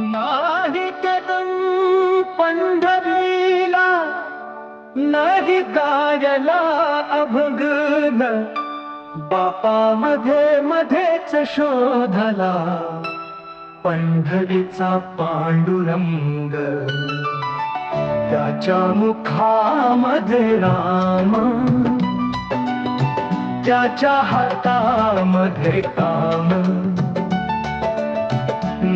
नाही कदम पंढरीला नाही कायला अभगन. बापा मध्ये मध्येच शोधला पंढरीचा पांडुरंग. त्याच्या मुखामध्ये राम. त्याच्या हातामध्ये काम.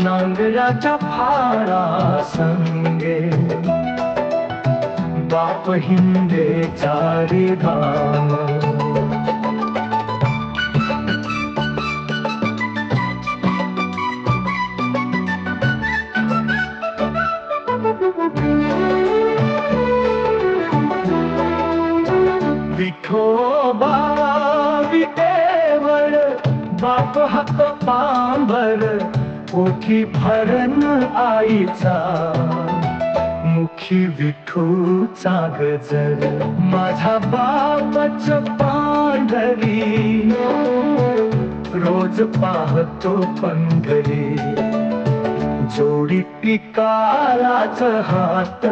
नांगराच्या फारा संगे। बाप हिंदे चारी धाम। बाप हात पांबर पोठी भरण आईचा. मुखी विठूचा गजर माझा बापच पांढरी. रोज पाहतो पंढरी जोडी पिकालाच हात.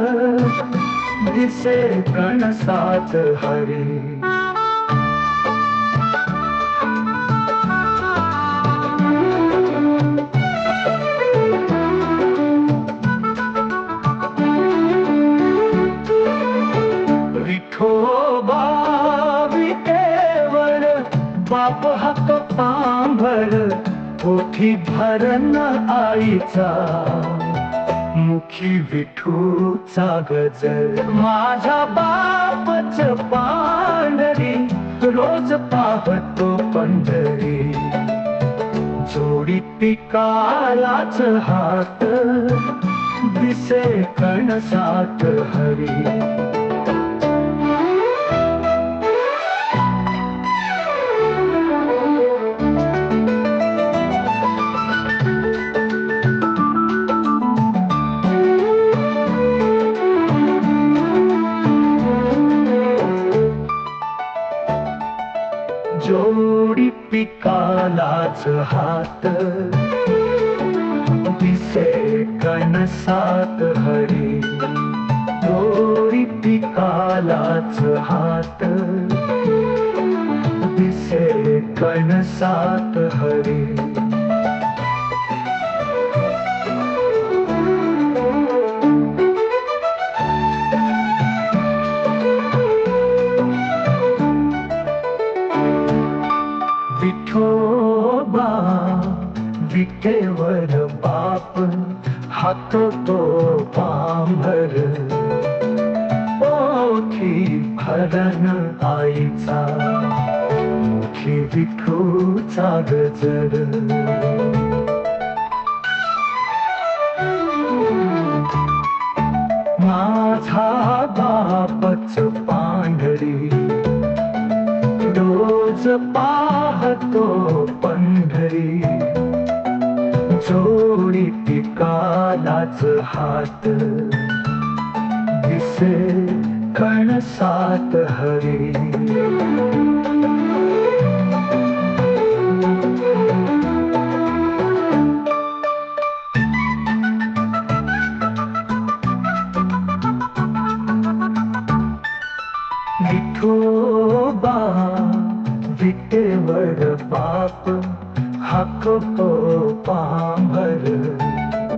दिसे कणसात हरी. बाप हात पांभर पोठी भरण आईचा. मुखी विठूचा गजर माझा बापच पांढरी रोज पाहतो पंढरी. जोडी पिकालाच हात दिसे कणसात हरी. जोडी पिकालाच हात. दिसे कणसात हरी. जोडी पिकालाच हात. दिसे कणसात हरी. विटेवर बाप हातो तो पांभर। ओठी भरण आईचा मुखी विठूचा गजर माझा बापच पांढरी रोज पाहतो पंढरी। जोडी पिकालाच हात. दिसे कणसात हरी. विठोबा विटेवर बाप हाको पांभर